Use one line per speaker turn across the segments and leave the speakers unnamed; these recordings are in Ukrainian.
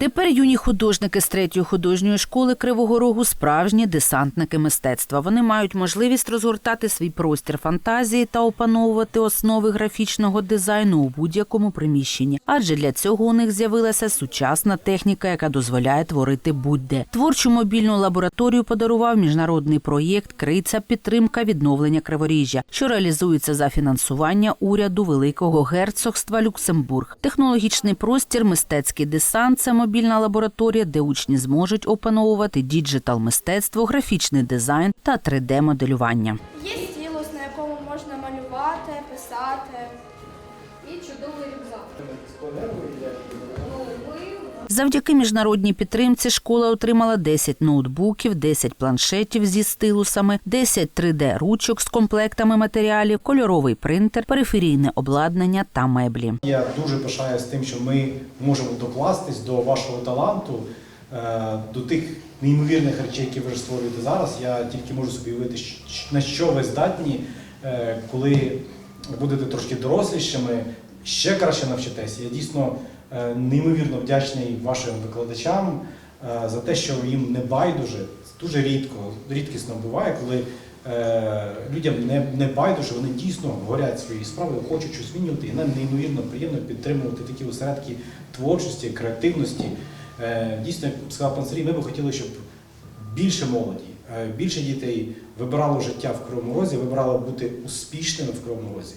Тепер юні художники з третьої художньої школи Кривого Рогу справжні десантники мистецтва. Вони мають можливість розгортати свій простір фантазії та опановувати основи графічного дизайну у будь-якому приміщенні. Адже для цього у них з'явилася сучасна техніка, яка дозволяє творити будь-де. Творчу мобільну лабораторію подарував міжнародний проєкт Криця підтримка відновлення Криворіжжя, що реалізується за фінансування уряду Великого герцогства Люксембург. Технологічний простір, мистецький десант це мобільна лабораторія, де учні зможуть опановувати діджитал мистецтво, графічний дизайн та 3D-моделювання. Завдяки міжнародній підтримці школа отримала 10 ноутбуків, 10 планшетів зі стилусами, 10 3D-ручок з комплектами матеріалів, кольоровий принтер, периферійне обладнання та меблі.
Я дуже пишаюсь тим, що ми можемо докластись до вашого таланту, е, до тих неймовірних речей, які ви ж створюєте зараз. Я тільки можу собі уявити, на що ви здатні, е, коли будете трошки дорослішими, ще краще навчитеся. Я дійсно е, неймовірно вдячний вашим викладачам е, за те, що їм не байдуже. Дуже рідко, рідкісно буває, коли е, людям не, не байдуже, вони дійсно горять своєю справою, хочуть щось змінювати, і нам неймовірно приємно підтримувати такі осередки творчості, креативності. Дійсно, як сказав пан Сергій, ми би хотіли, щоб більше молоді, більше дітей вибирало життя в Кривому Розі, вибирало бути успішними в Кривому Розі.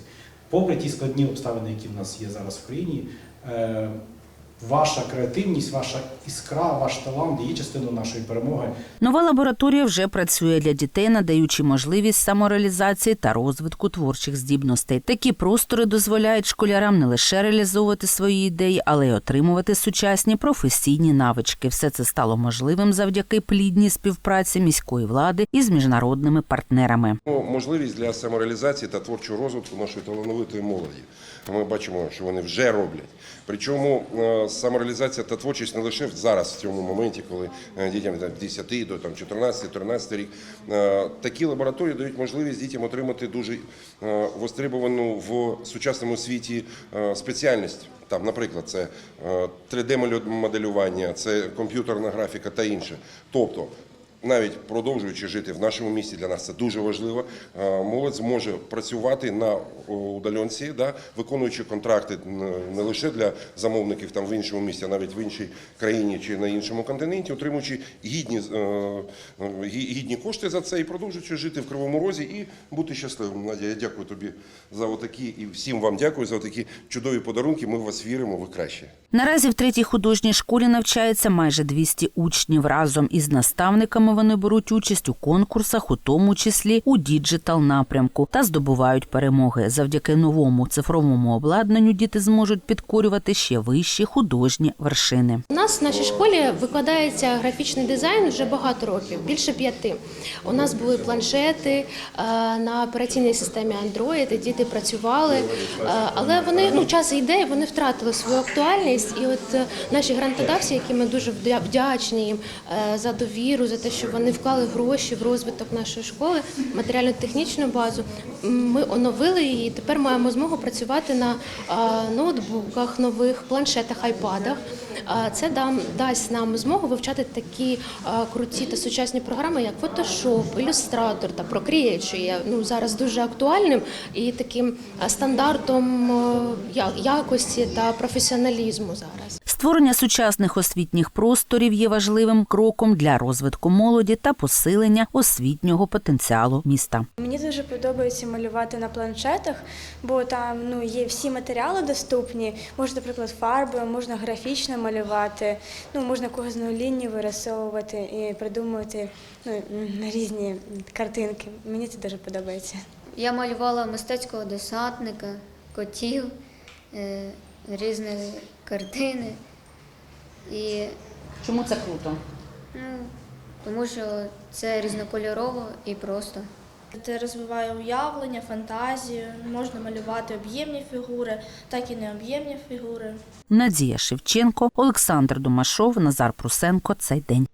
Попри ті складні обставини, які в нас є зараз в країні, е, ваша креативність, ваша іскра, ваш талант є частиною нашої перемоги.
Нова лабораторія вже працює для дітей, надаючи можливість самореалізації та розвитку творчих здібностей. Такі простори дозволяють школярам не лише реалізовувати свої ідеї, але й отримувати сучасні професійні навички. Все це стало можливим завдяки плідній співпраці міської влади із міжнародними партнерами.
Можливість для самореалізації та творчого розвитку нашої талановитої молоді. Ми бачимо, що вони вже роблять. Причому е, самореалізація та творчість не лише зараз, в цьому моменті, коли е, дітям там, 10 до там, 14-13 рік. Е, Такі лабораторії дають можливість дітям отримати дуже востребовану в сучасному світі спеціальність. Там, наприклад, це 3D-моделювання, це комп'ютерна графіка та інше. Тобто навіть продовжуючи жити в нашому місті, для нас це дуже важливо. е, Молодь зможе працювати на удаленці, да, виконуючи контракти не лише для замовників там в іншому місті, а навіть в іншій країні чи на іншому континенті, отримуючи гідні, е, гідні кошти за це і продовжуючи жити в Кривому Розі і бути щасливим. Надя, я дякую тобі за отакі і всім вам дякую за такі чудові подарунки. Ми в вас віримо, ви краще.
Наразі в третій художній школі навчається майже 200 учнів. Разом із наставниками вони беруть участь у конкурсах, у тому числі у діджитал напрямку, та здобувають перемоги. Завдяки новому цифровому обладнанню діти зможуть підкорювати ще вищі художні вершини.
У нас в нашій школі викладається графічний дизайн вже багато років, більше п'яти. У нас були планшети е, на операційній системі Android, і діти працювали, е, але вони ну час йде, вони втратили свою актуальність. І от е, наші грантодавці, які ми дуже вдя- вдячні їм за довіру, за те, що вони вклали гроші в розвиток нашої школи, матеріально-технічну базу. Ми оновили її. Тепер маємо змогу працювати на ноутбуках, нових планшетах, айпадах. Це дам дасть нам змогу вивчати такі круті та сучасні програми, як Photoshop, Illustrator та Procreate, що є ну зараз дуже актуальним і таким стандартом якості та професіоналізму зараз.
Створення сучасних освітніх просторів є важливим кроком для розвитку молоді та посилення освітнього потенціалу міста.
Мені дуже подобається малювати на планшетах, бо там ну, є всі матеріали доступні. Можна, наприклад, фарбою, можна графічно малювати, ну, можна кожну лінію вирисовувати і придумувати ну, різні картинки. Мені це дуже подобається.
Я малювала мистецького десантника, котів, е, різні картини. І
Чому це круто?
ну, тому що це різнокольорово і просто.
Це розвиває уявлення, фантазію. Можна малювати об'ємні фігури, так і необ'ємні фігури.
Надія Шевченко, Олександр Домашов, Назар Прусенко. Цей день.